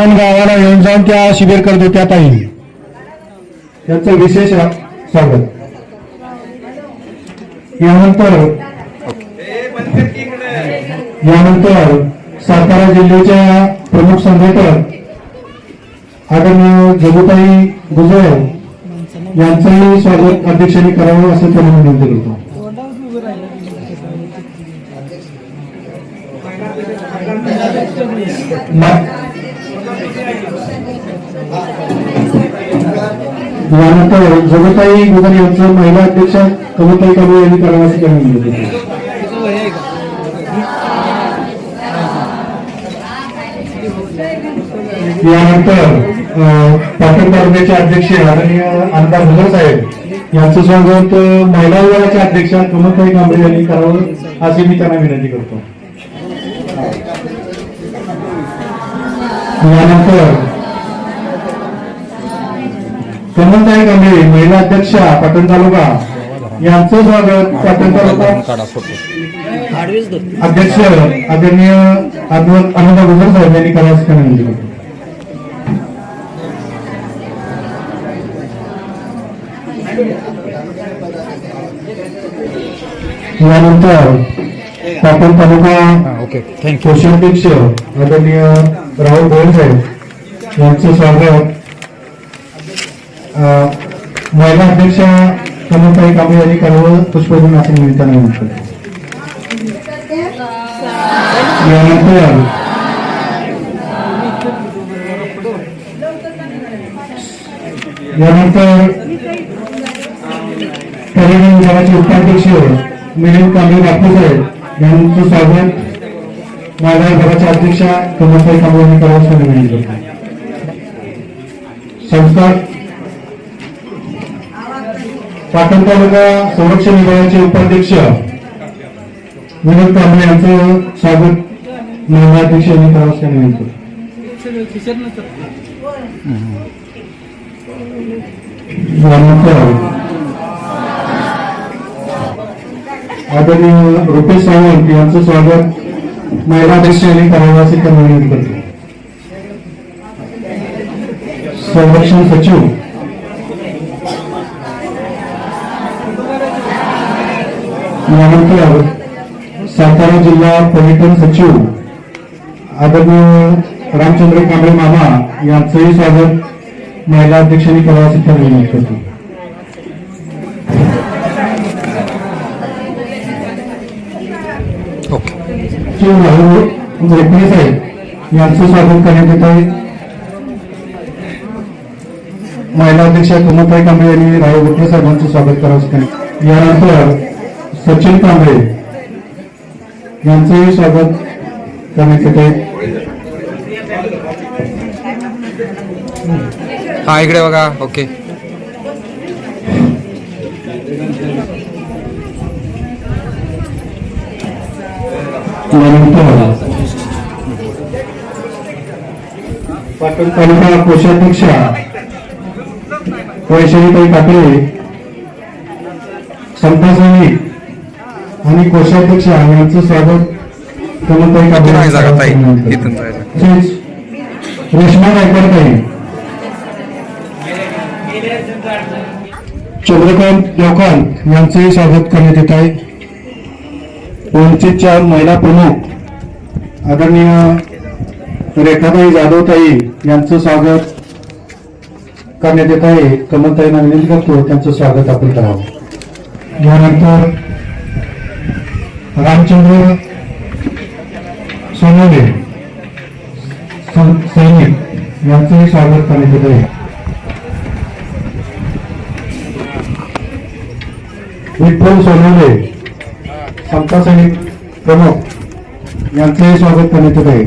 गावाला येऊन जाऊन त्या शिबिर करत होत्या ताई त्यांचं विशेष स्वागत. यानंतर यानंतर सातारा जिल्ह्याच्या प्रमुख संघटक आदरणीय जगुताई गुजर यांचंही स्वागत अध्यक्षांनी करावं असं त्यांना विनंती करतो. मा- यानंतर जगताई गुजर यांचं महिला अध्यक्ष कविताई कांबळे यांनी करावं करून त्यांना यानंतर अं, पाटण तालुक्याचे अध्यक्ष आदरणीय आमदार भुजर साहेब यांचं स्वागत महिला विभागाच्या अध्यक्ष कमलताई कांबळे यांनी करावं अशी मी त्यांना विनंती करतो. यानंतर कमलताई कांबळे महिला अध्यक्ष पाटण तालुका यांचं स्वागत. पाटण तालुका अध्यक्ष आदरणीय आनंद गुजर साहेब यांनी करावं करून त्यांना यानंतर पाटण तालुका ओके थँक्यू कोषाध्यक्ष आदरणीय राहुल गोयल साहेब यांचं स्वागत. महिला अध्यक्ष कमलताई कांबळे यांनी करावं पुष्पदिन असं निमित्ताने करतो यानंतर यानंतर पर्यटन विभागाचे उपाध्यक्ष मिलिंद कांबळे बापू साहेब यांची स्वागत माझ्या विभागाच्या अध्यक्षा कमलताई कांबळे यांनी करावं असं विनंती करतो संस्था पाटण तालुका संरक्षण विभागाचे उपाध्यक्ष विनोद कांबळे यांचं स्वागत महिला अध्यक्ष यांनी करावं असं विनंती करतो यानंतर आदरणीय रुपेश सावंत यांचं स्वागत महिला अध्यक्ष यांनी करावं असे करतो. संरक्षण सचिव. यानंतर सातारा जिल्हा पर्यटन सचिव आदरणीय रामचंद्र कांबळे मामा यांचंही स्वागत महिला अध्यक्षांनी करावं असे त्यांना करतो. श्री राहुल गोखले साहेब यांचं स्वागत करण्यात येत आहे. महिला अध्यक्ष कमलताई कांबळे यांनी राहुल गोखले साहेबांचं स्वागत करावं यानंतर सचिन कांबळे यांचंही स्वागत करण्यात येत आहे. हा इकडे बघा. ओके. पाटण तालुका कोषाध्यक्ष वैशालीताई काकडे समता सैनिक आणि कोषाध्यक्ष यांचं स्वागत कमलताई काकडे तसेच रेश्मा गायकवाड. ताई चंद्रकांत देवकांत यांचंही स्वागत करण्यात येत आहे. वंचितच्या महिला प्रमुख आदरणीय रेखाताई जाधवताई यांचं स्वागत करण्यात येत आहे. कमलताईंना विनंती करतो त्यांचं स्वागत आपण करावं. यानंतर रामचंद्र सोनवणे सैनिक यांचंही स्वागत करण्यात येत आहे. विक्रम सोनवणे समता सैनिक प्रमुख यांचेही स्वागत करण्यात येत आहे.